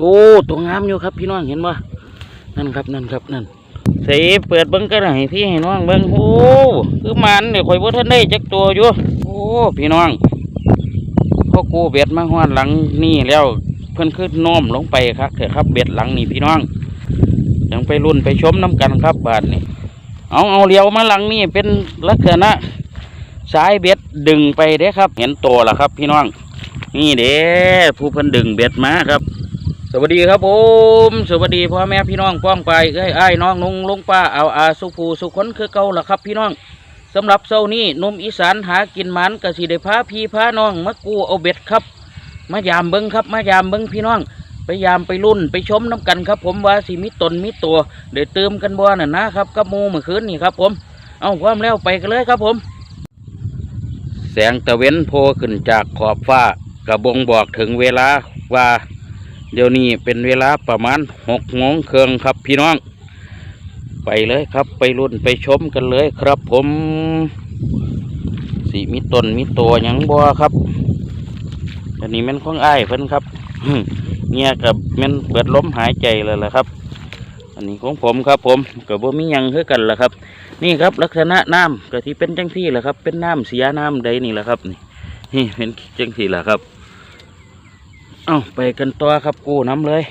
โอ้ตัวงามอยู่ครับพี่น้องเห็นบ่นั่นครับนั่นครับนั่นใส่เปิดเบิ้งกันให้พี่ให้น้องเบิ้งโอ้คือมันเดี๋ยวคอยบ่ทันได้จักตัวอยู่โอ้พี่น้องพ่อกูเบ็ดมาฮอดหลังนี่แล้วเพิ่นคือโน้อมลงไปครับเถอะครับเบ็ดหลังนี่พี่น้องยังไปรุ่นไปชมน้ำกันครับบาดนี่เอาเอาเลี้ยวมาหลังนี่เป็นลักษณะสายเบ็ดดึงไปเด้ครับ เห็นตัวล้วครับ พี่น้อง นี่เด้ผู้เพิ่นดึงเบ็ดมาครับ สวัสดีครับผม สวัสดีพ่อแม่พี่น้องป้องไปเอ้ยอ้น้องนุงลุงป้าเอาอาสุภูสุขนคือเก่าละครับพี่น้องสำหรับเช้านี้นุ่มอีสานหากินหมันกะสิได้พาพี่พาน้องมากูเอาเบ็ดครับ มายามเบิ้งครับ มายามเบิ้งพี่น้อง ไปยามไปรุ่นไปชมน้ำกันครับ ผมว่าสิมีตนมีตัวเดี๋ยวเติมกันบ่น่ะนะครับกับมูเมื่อคืนนี่ครับ ผม เอาความแล้วไปกันเลยครับผม แสงตะเวนโผล่ขึ้นจากขอบฟ้ากระบงบอกถึงเวลาว่า เดี๋ยวนี้เป็นเวลาประมาณหกโมงเครื่องครับพี่น้อง ไปเลยครับไปรุ่นไปชมกันเลยครับผมสีมีต้นมีตัวยังบัวครับ อันนี้แมันของอ้ายเพิ่นครับเงียกับแมันเปิดล้มหายใจเลยล่ะครับ อันนี้ของผมครับผมกับบ่มียังคือกันล่ะครับ นี่ครับลักษณะน้ำก็ที่เป็นจังที่แหละครับ เป็นน้ำเสียน้ำใดนี่แหละครับนี่นี่เป็นจังที่แหละครับ เอาไปกันต่อครับกู้น้ำเลย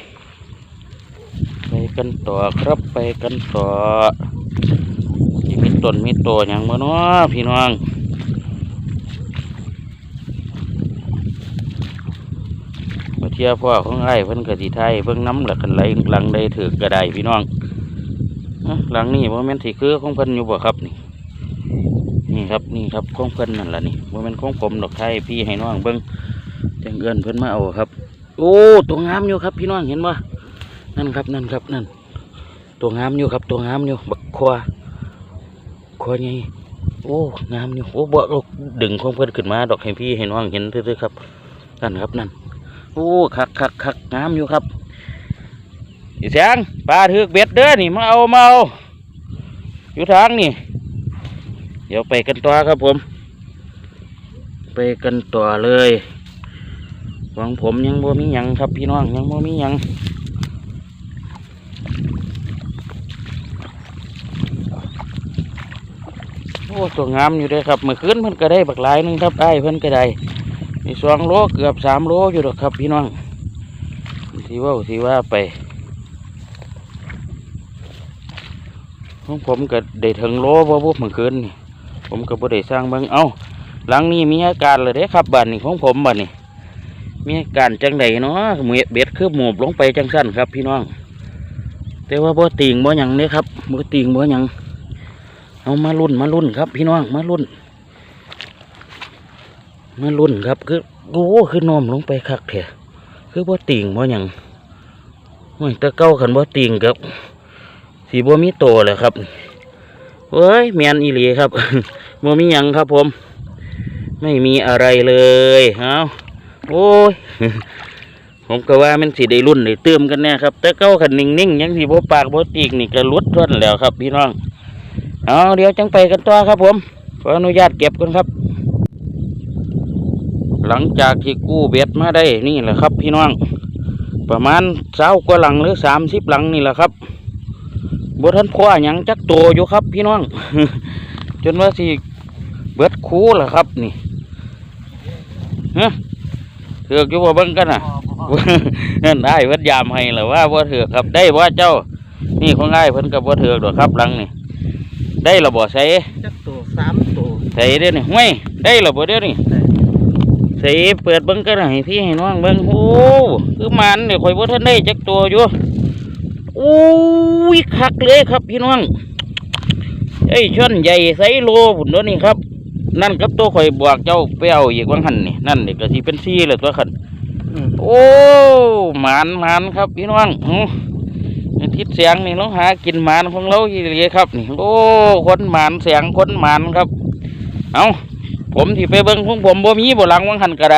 ไปกันต่อครับไปกันต่อที่มีต้นมีโตอย่างบ่เนาะพี่น้องมาเที่ยวพ่อของไอ้เพิ่นกะสิไทยเพิ่งน้ำหลักกันไหลหลังใดถือกระไดพี่น้องหลังนี้ว่าแม่นสิคือของเพิ่นอยู่บ่ครับนี่นี่ครับนี่ครับของเพิ่นนั่นแหละนี่ว่าแม่นของผมดอกไทยพี่ให้น้องเบิ่งจังเอิ้นเพิ่นมาเอาครับ โอ้ตัวงามอยู่ครับ พี่น้องเห็นบ่นั่นครับนั่นครับนั่น ตัวงามอยู่ครับ ตัวงามอยู่บักควาควาไงโอ้งามอยู่โอ้บ่ลูกดึงของเพิ่นขึ้นมา ดอกให้พี่ให้น้องเห็นซื่อๆครับนั่นครับนั่นโอ้คักคักคักงามอยู่ครับอีแสงปลาถือกเบ็ดเด้อนี่มาเอามาเอาอยู่ทางนี่เดี๋ยวไปกันต่อครับผม ไปกันต่อเลย ของผมยังบ่มีหยังครับพี่น้องยังบ่มีหยังโอ้ตัวงามอยู่เด้อครับเมื่อคืนเพิ่นก็ได้บักหลายหนึงครับได้เพิ่นก็ได้มีสองโลเกือบสามโลอยู่ดอกครับ พี่น้องทีว่าทีว่าไปของผมก็ได้ถึงโลบ่บุเมื่อคืนนี่ผมก็บ่ได้สร้างเบิ่งเอ้าหลังนี้มีอาการเลยเด้ครับบ้านนี้ของผมบ้านนี้ มีการจังใดเนาะหมูเบ็ดคือหมูบลงไปจังสั้นครับ พี่น้อง แต่ว่าบ่ติงบ่หยังเนี่ยครับบ่ติงบ่หยังเอามารุ่นมารุ่นครับ พี่น้องมารุ่นมารุ่นครับ คือโอ้คือน้อมลงไปคักแท้คือบ่ติงบ่หยังโอ้ยตะเก้าขันบ่ติงครับสีบ่มีโตเลยครับเฮ้ยแมนอีหลีครับบ่มีหยังครับผม ไม่มีอะไรเลยเอา โอ้ย ผมก็ว่ามันสิได้รุ่นได้เติมกันแน่ครับ แต่เก้าขันนิ่งๆยังสิบ่ปากบ่ตีกนี่ก็ลุดท่อนแล้วครับ พี่น้อง เอาเดี๋ยวจังไปกันต่อครับ ผมขออนุญาตเก็บกันครับ หลังจากที่กู้เบ็ดมาได้นี่แหละครับ พี่น้อง ประมาณเช้ากว่าหลังหรือสามสิบหลังนี่แหละครับบทันพ่อหยังจักโตอยู่ครับ พี่น้อง จนว่าสิเบิดคูแหละครับ นี่ฮะ ถือกอยู่บ่เบิ่งกันน่ะนั่นได้เพิ่นยามให้แล้วว่าบ่เถือกครับได้บ่เจ้า นี่ของง่ายเพิ่นก็บ่เถือกดอกครับหลังนี่ได้และบ่ใส่จักตัวสามตัวใส่เด้อนี่ห้วยได้และบ่เด้อนี่ใส่เปิดเบิ่งกันน่ะให้พี่ให้น้องเบิ่งโอ้คือมันเดี๋ยวข่อยบ่ทันได้จักตัวอยู่โอ้ยคักเลยครับพี่น้องไอ้ช่อนใหญ่ไซโลพุ่นเด้อนี่ครับ นั่นกับตัวข่อยบอกเจ้าไปเอาอีกวังหันนี่นั่นนี่ก็สิเป็นซี่เลยตัวขันโอ้หมานหมานครับพี่น้องอื้อทิศเสียงนี่เราหากินหมานของเราอีเลยครับนี่โอ้คนหมานเสียงคนหมานครับ เอาผมที่ไปเบิ้งของผมบ่มีบ่หลังวังหันกระได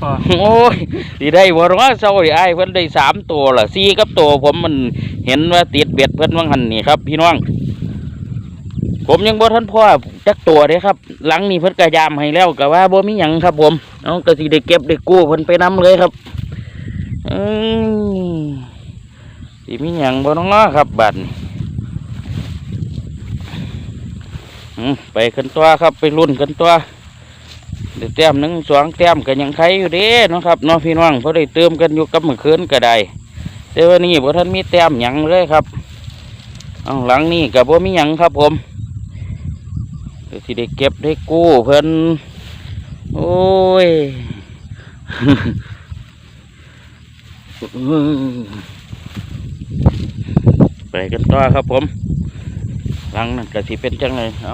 พอโอ้ยที่ได้บ่ร้อเศร้าไอ้อ้ายเพิ่นได้สามตัวล่ะสี่กับตัวผมมันเห็นว่าติดเบ็ดเพิ่นวังหันนี่ครับ พี่น้อง ผมยังบ่ทันพ่อจักตัวเด้ครับ หลังนี้เพิ่นกระยามให้แล้วก็ว่าบ่มีหยังครับ ผมเอาก็สิได้เก็บได้กู้เพิ่นไปนํเลยครับอืมสิมีหยังบ่น้องนาะครับบัดนี้อืมไปกันตัวครับไปรุ่นกันตัวเดี๋ยวแต้มหนึ่งสองแต้มกันยังใครอยู่เด้นะครับน้องพี่น้องเพราะได้เติมกันอยู่กับเมื่อคืนก็ได้แต่วันนี้บ่ท่านมีแต้มหยังเลยครับเอหลังนี้กับบ่มีหยังครับผม ดี๋ยวสิได้เก็บได้กู้เพิ่นโอ้ยไปกันต่อครับผมหลังนั่นก็สิเป็นจังเลยเอา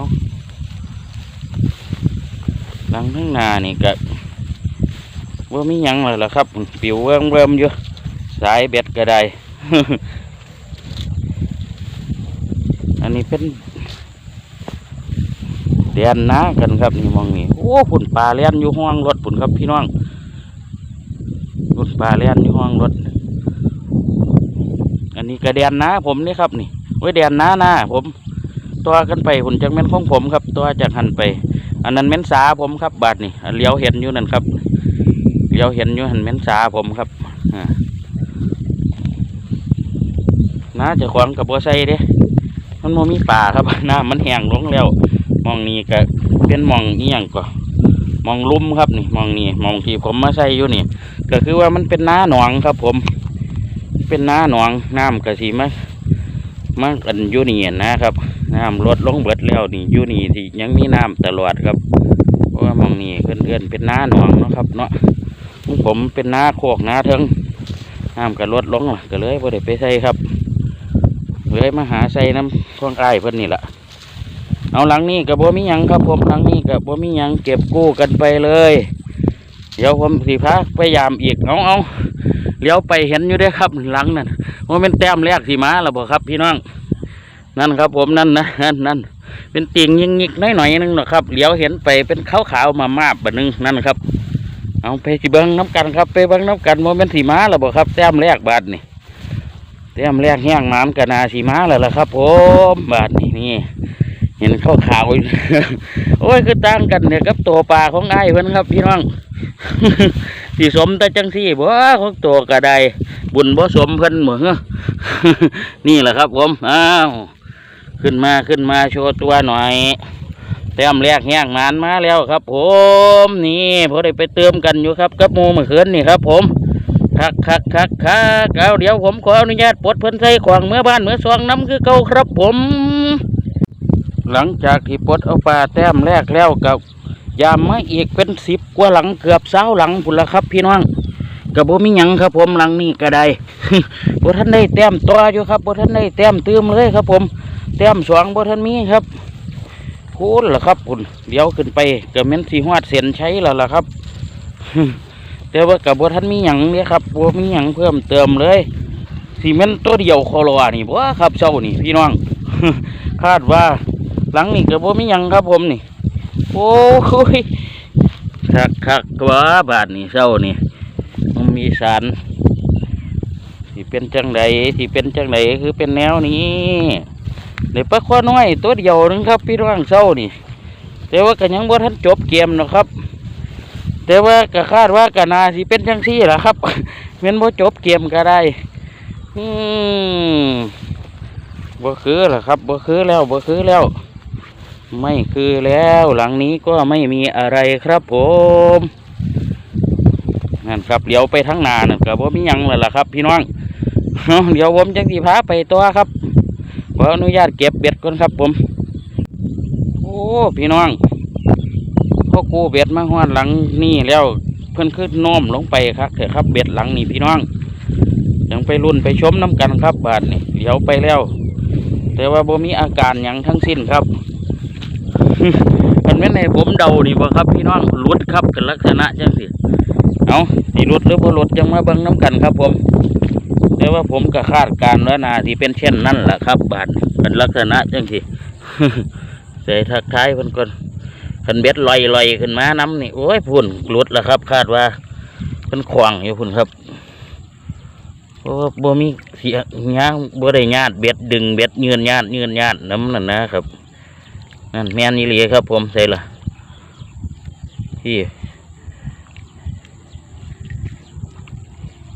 หลังข้งนานี่ก็ว่ามียังเลยล่ะครับ ปิวเวิมเวิมอยู่สายเบ็ดก็ได้ อันนี้เป็น เดียนนากันครับนี่มองนี่โอ้ผุนปลาเลี้ยนอยู่ห้องรถผุนครับพี่น้องผุนปลาเลี้ยนอยู่ห้องรถ อันนี้กระเดียนนาผมนี่ครับนี่ไว้เดียนนาหน้าผมตัวกันไปหุ่นจังแม่นของผมครับ ตัวจากหันไป อันนั้นแม่นสาผมครับ บาดนี่เลี้ยวเห็นอยู่นั่นครับเลี้ยวเห็นอยู่หันแม่นสาผมครับน้าจะขวางกับบัวไซเด้มันโมมีป่าครับน้ำมันแห้งลงแล้ว องนี้ก็เป็นมองเอียงก็มองลุ่มครับนี่มองนี้มองที่ผมมาใส่อยู่นี่ ก็คือว่ามันเป็นน้าหนองครับ ผม เป็นน้าหนองน้ำกระสีมามากันอยู่นี่นะครับน้ำลดลงเบิดแล้วนี่อยู่นี่ที่ยังมีน้ำตลอดครับ เพราะว่ามองนี้เพื่อนๆเป็นน้าหนองนะครับ เนาะผมเป็นน้าโคกน้าเทิงน้ำก็ลดลงก็เลยบ่ได้ไปใส่ครับเลยมาหาใส่น้ำท่วงไอ้ายเพิ่นนี่แหละ เอาหลังนี้กับบ่มียังครับผมหลังนี้กับบ่มียังเก็บกู้กันไปเลย เดี๋ยวผมสีพาพยายามอีกเอาเอาเลี้ยวไปเห็นอยู่เด้ครับหลังนั่นว่าเป็นแต้มแรกสีมาแล้วบ่ครับพี่น้องนั่นครับผมนั่นนะนั่นนั่นเป็นติ่งยิงยิกน้อยหน่อยๆนึงนะครับเลี้ยวเห็นไปเป็นขาวขาวมามาบบะนึงนั่นครับ เอาไปสิเบิ้งน้ำกันครับไปเบิ้งน้ำกันว่าเป็นสีมาแล้วบ่ครับ แต้มแรกบาทนี่เตรียมแรกแห้งน้ำกะนาสีม้าแล้วล่ะครับ ผมบาดนี้นี่ เห็นข้าวขาวโอ้ยคือตั้งกันเนี่ยกับตัวปลาของไอ้เพิ่อนครับ พี่น้องสีสมแต่จังสี่บ่ของตัวกระไดบุญบ่สมเพิ่อนเหมือนนี่แหละครับผมอ้าวขึ้นมาขึ้นมาโชว์ตัวหน่อยเตรียมแรกแห้งนานมาแล้วครับ ผมนี่พอได้ไปเติมกันอยู่ครับกับมูเมื่อคืนนี่ครับผมคักคักคักคักเอาเดี๋ยวผมขออนุญาตปลดเพิ่อนใส่ขวางเมื่อบ้านเมื่อซองน้ำคือเก่าครับผม หลังจากที่ปลดเอาปลาแต้มแรกแล้วกับยามมาอีกเป็นสิบกว่าหลังเกือบเช้าหลังพุ่นละครับ พี่น้องกับบ่มีหยังครับผมหลังนี้ก็ได้บท่านได้แต้มตัวอยู่ครับบท่านได้แต้มเตื้มเลยครับ ผมแต้มสองบท่านมีครับพูนล่ะครับพุ่นเดี๋ยวขึ้นไปก็แม่นสีหวดเสียนใช้แล้วล่ะครับแต่ว่ากับบท่านมีหยังเนี่ยครับบัมีหยังเพิ่มเติมเลยซีเมนต์ตัวเดียวคอรอนี่บ่ครับเจ้านี่พี่น้องคาดว่า หลังนี่กับบัมียังครับผมนี่ โอ้ยคักคักว่าบาทนี่เจ้านี่มันมีสารที่เป็นจังใดที่เป็นจังใดคือเป็นแนวนี้เดี๋ยวปลาข้อน้อยตัวเดียวนึงครับพี่น้องเจ้านี่ แต่ว่าก็ยังบ่ทันจบเกมนะครับ แต่ว่าก็คาดว่าก็นาสิเป็นจังซี่แหละครับแม่นบ่จบเกมก็ได้อืมบ่คือแหละครับบ่คือแล้วบ่คือแล้ว ไม่คือแล้วหลังนี้ก็ไม่มีอะไรครับผมนั่นครับเดี๋ยวไปทั้งนานั่นก็บ่มียังแล้วล่ะครับ พี่น้องเดี๋ยวผมจังสิพาไปตัวครับขออนุญาตเก็บเบ็ดก่อนครับผม โอ้พี่น้องพ่อกูเบ็ดมาหอดหลังนี่แล้วเพิ่นขึ้นโน้มลงไปครับเถอะครับเบ็ดหลังนี่พี่น้องยังไปรุ่นไปชมน้ำกันครับบาทนี่เดี๋ยวไปแล้ว แต่ว่าบ่มีอาการยังทั้งสิ้นครับ ม่ในผมเดานี่บ่ครับ พี่น้องหลุดครับกันลักษณะจังสิเอาสีหลุดหรือบ่หลุดจังมาเบิ่งน้ำกันครับ ผมแต่ว่าผมก็คาดการณ์ว่านาที่เป็นเช่นนั่นแหละครับ บาทเป็นลักษณะจังสิใส่ทักทายเพิ่นก่อนคันเบ็ดลอยลอยขึ้นมาน้ำนี่โอ้ยพุ่นหลุดแล้วครับ คาดว่าเป็นขวางอยู่พุ่นครับโอ้บ่มีเสียงย่างบ่ได้ญาติเบ็ดดึงเบ็ดยืนญาติยืนญาติน้ำนั่นนะครับ นั่นแม่นนี่เลยครับผมใส่ละพี่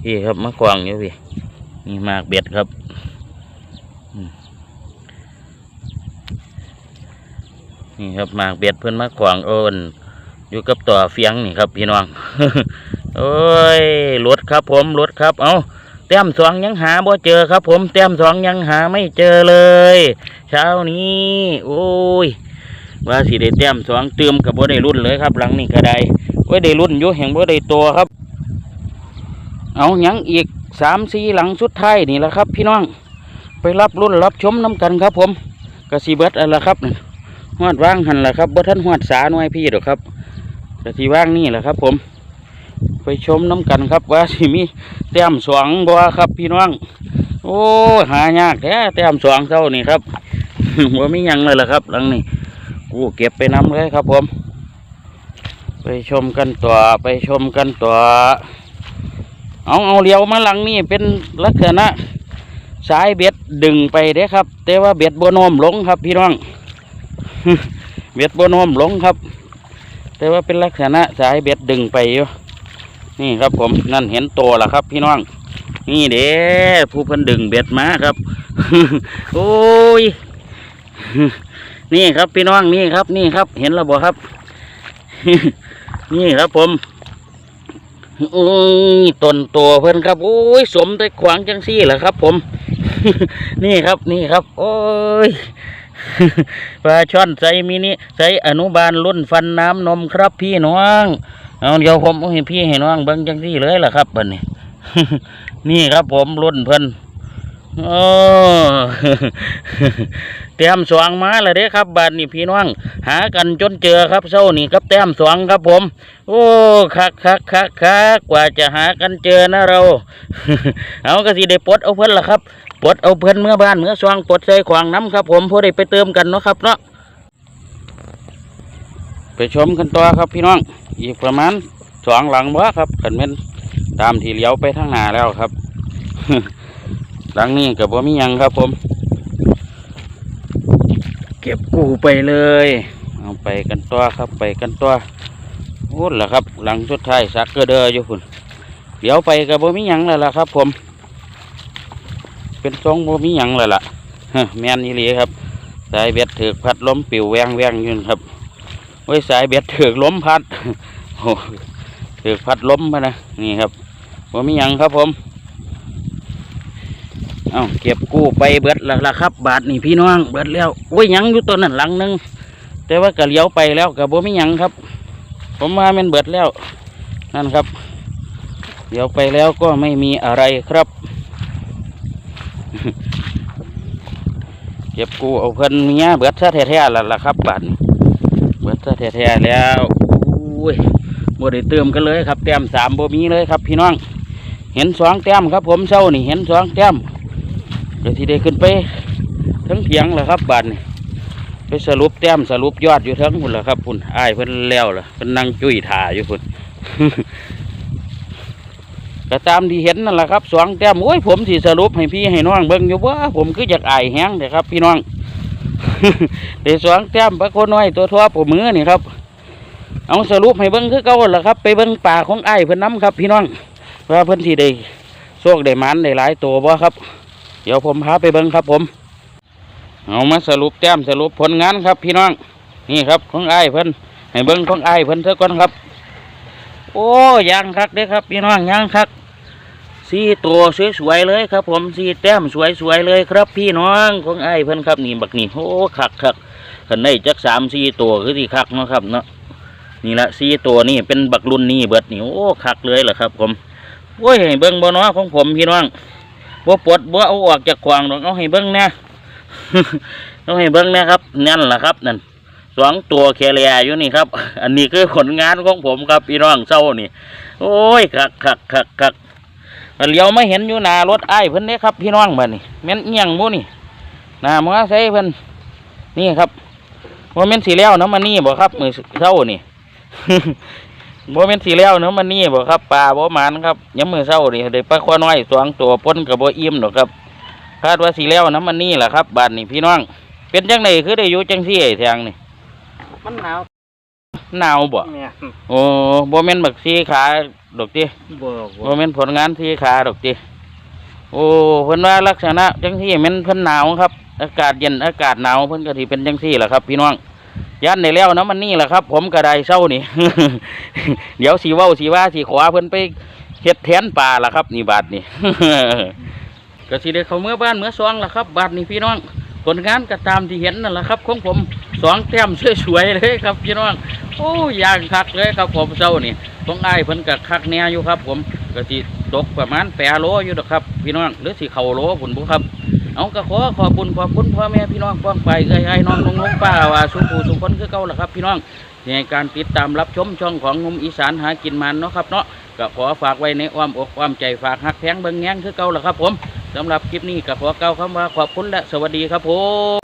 พี่ครับมาขวางอยู่พี่นี่มากเบ็ดครับนี่ครับมากเบ็ดเพิ่อนมาขวางโอนอยู่กับต่อเฟียงนี่ครับพี่น้องโอ้ยรถครับผมรถครับเอาแต้มสองยังหาบ่เจอครับผมแต้มสองยังหาไม่เจอเลย เช้านี้ โอ้ย ว่าสิได้แต้มสองเติมกับบ่ได้รุ่นเลยครับ หลังนี้ก็ได้ไว้ได้รุ่นอยู่แห่งบ่ได้ตัวครับ เอาหยังอีกสามสี่หลังสุดท้ายนี่แหละครับ พี่น้องไปรับรุ่นรับชมน้ำกันครับ ผมกระสีเบิดอะไรละครับหอดว่างหันละครับบ่ท่านหอดสาหน่วยพี่เดอกครับกระสีว่างนี่แหละครับ ผม ไปชมน้ำกันครับ ว่าสิมีแต้มสองบ่ครับ พี่น้องโอ้หายากแท้แต้มสองเท่านี่ครับว่ามีหยังเลยล่ะครับ หลังนี้ กูเก็บไปน้ำเลยครับผม ไปชมกันต่อไปชมกันต่อ เอาเอาเลี้ยวมาหลังนี่เป็นลักษณะสายเบ็ดดึงไปเด้ครับ แต่ว่าเบ็ดบโนมลงครับ พี่น้อง เบ็ดบโนมลงครับ แต่ว่าเป็นลักษณะสายเบ็ดดึงไปอยู่นี่ครับผมนั่นเห็นตัวละครับ พี่น้อง นี่เด้ผู้พันดึงเบ็ดมาครับ โอ้ย นี่ครับพี่น้องนี่ครับนี่ครับ เห็นแล้วบ่ครับ นี่ครับผมโอ้ยต้นตัวเพิ่อนครับโอ้ยสมแต่ขวางจังซี่แหละครับ ผม นี่ครับนี่ครับ โอ้ยปลาช่อนใส่มินิใส่อนุบาลรุ่นฟันน้ำนมครับพี่น้องเอาเดี๋ยวผมเอาให้พี่ให้น้องเบิ่งจังซี่เลยล่ะครับบัดนี้ นี่ครับผมรุ่นเพิ่อน โอ้แต้มสองมาแล้วเด้ครับบาดนี้พี่น้องหากันจนเจอครับเช้านี่ครับแต้มสองครับผม โอ้คักคักคักคักกว่าจะหากันเจอนะเรา เอาก็สิได้ปลดเอาเพิ่นละครับปลดเอาเพิ่นเมื่อบ้านเมื่อซองปลดใส่ขวางน้ำครับ ผมพอได้ไปเติมกันเนาะครับเนาะไปชมกันต่อครับพี่น้อง อีกประมาณสองหลังบ่ครับขันเป็นตามที่เลี้ยวไปทางหน้าแล้วครับ หลังนี้กับบ่มีหยังครับผม เก็บกูไปเลย เอาไปกันตัวครับไปกันตัวโอ้ล่ะครับ หลังสุดท้ายสักเกอเดออยู่คุณเดี๋ยวไปกับบ่มีหยังแล้วล่ะครับ ผม เป็นทรงบ่มีหยังแล้วล่ะฮะแม่นอีหลีครับ สายเบ็ดถือกพัดล้มปิวแวงแวงอยืนครับไว้ยสายเบ็ดถือกล้มพัดโอ้ถือกพัดล้มมานะนี่ครับบ่มีหยังครับผม เอาเก็บกู้ไปเบิดแล้วละครับ บาทนี่พี่น้องเบิดแล้วโอ้ยยังอยู่ตัวนั้นหลังหนึงแต่ว่าก็เลี้ยวไปแล้วกับบ่มียังครับ ผมมาแมันเบิดแล้วนั่นครับเลี้ยวไปแล้วก็ไม่มีอะไรครับ เก็บกูเอาเพิ่นเมียเบิดซะแท้ๆแล้วล่ะครับบาทเบิดซะแท้ๆแล้วอุ้ยบ่ได้เติมกันเลยครับแต้มสามบ่มีเลยครับ พี่น้องเห็นสองแต้มครับ ผมเศร้านี่เห็นสองแต้ม เดี๋ยวที่ได้ขึ้นไปทั้งเพียงแล้วครับบาทนี่ไปสรุปแต้มสรุปยอดอยู่ทั้งหุ่นแหละครับพุ่นอ้ายเพิ่นแล้วล่ะเพิ่นนั่งจุ้ยถ่าอยู่พุ่นก็ตามที่เห็นนั่นแหละครับสองแต้มโอ้ยผมสิสรุปให้พี่ให้น้องเบิ่งอยู่ว่าผมคืออยากอายแห้งเลยครับ พี่น้องเดี๋ยวสองแต้มปลาโคน้อยตัวทั่วผมมือนี่ครับ เอาสรุปให้เบิ่งคือเก่าล่ะครับ ไปเบิ่งป่าของไอ้เพิ่นน้ำครับ พี่น้องว่าเพิ่นสิได้โชคได้มันได้หลายตัวบ่ครับ เดี๋ยวผมพาไปเบิ่งครับผม เอามาสรุปแต้มสรุปผลงานครับ พี่น้อง นี่ครับของไอ้เพิ่นให้เบิ้งของไอ้เพิ่นเท่าก่อนครับ โอ้ยางคักเด้ครับ พี่น้องยางคักสีตัวสวยๆเลยครับ ผมสีแต้มสวยๆเลยครับ พี่น้องของไอ้เพิ่นครับนี่บักนี่โอ้คักคักขันได้จักสามสี่ตัวคือที่คักเนาะครับเนาะนี่ละสี่ตัวนี่เป็นบักรุ่นนี่เบิดนี่โอ้คักเลยเหรอครับ ผมโอ้ยให้เบิ้งบ่เนาะของผมพี่น้อง บ่ปลดบ่เอาออกจากขวางหรอกเอาให้เบิ้งแน่ต้องให้เบิ้งนะครับนั่นแหละครับนั่นสองตัวแคเรียอยู่นี่ครับ อันนี้คือผลงานของผมครับพี่น้องเศร้านี่ โอ้ยคักคักคักคักเลี้ยวไม่เห็นอยู่หนารถไอ้เพิ่นเด้ครับ พี่น้องบ้านี่แม่นเอียงบ่นี่หน้ามอไซค์เพิ่นนี่ครับว่าแม่นสีแล้วนาะมันนี่บ่ครับมือเศร้านี่ บ่แม่นสีแล้วเนาะมันนี่บ่ครับปลาบ่หมานครับยามมือเศร้านี่ได้ปลาข้อน้อยสองตัวปนกับบ่อิ่มดอกครับคาดว่าสีแล้วน้ำมันนี่แหละครับบ้านนี่พี่น้อง เป็นจังไดคือได้อยู่จังซี่ไอ้แทงนี่มันหนาวหนาวบ่เนี่ยโอ้บ่แม่นบักสีขาดอกติบ่บ่แม่นผลงานสีขาดอกติโอ้เพิ่นว่าลักษณะจังที่แมันเพิ่นหนาวครับ อากาศเย็นอากาศหนาวเพิ่นก็สิเป็นจังซี่แหละครับ พี่น้อง ยันได้แล้วนะมันนี่แหละครับ ผมก็ไดเศร้านี่ เดี๋ยวสีเว้าสีว่าสีขวาเพิ่นไปเฮ็ดแทนป่าล่ะครับ นี่บาทนี่ก็สิได้เขาเมื่อบ้านเมื่อซองล่ะครับ บาทนี่พี่น้องผลงานก็ตามที่เห็นนั่นแหละครับ ของผมสองแต้มสวยๆเลยครับพี่น้องโอ้ยางคักเลยครับผมเศร้านี่ต้องอ้เพิ่นก็คักแน่อยู่ครับ ผมก็สิตกประมาณแปดโลอยู่ดอกครับ พี่น้องหรือสิเข่าโลผุนบุครับ เอาก็ขอขอบุญขอบคุณพ่อแม่พี่น้องกว้างไปเอ้ยไอ้น้องลุงลุงป้าว่าสุขูสุคนคือเก่าละครับ พี่น้องในการติดตามรับชมช่องของนุ่มอีสานหากินมันเนาะครับเนาะก็ขอฝากไว้ในอ้อมอกอ้อมใจฝากหักแพงเบิ้งแง้งคือเก่าละครับ ผมสำหรับคลิปนี้ก็ขอเก่าวคำว่าขอบคุณและสวัสดีครับผม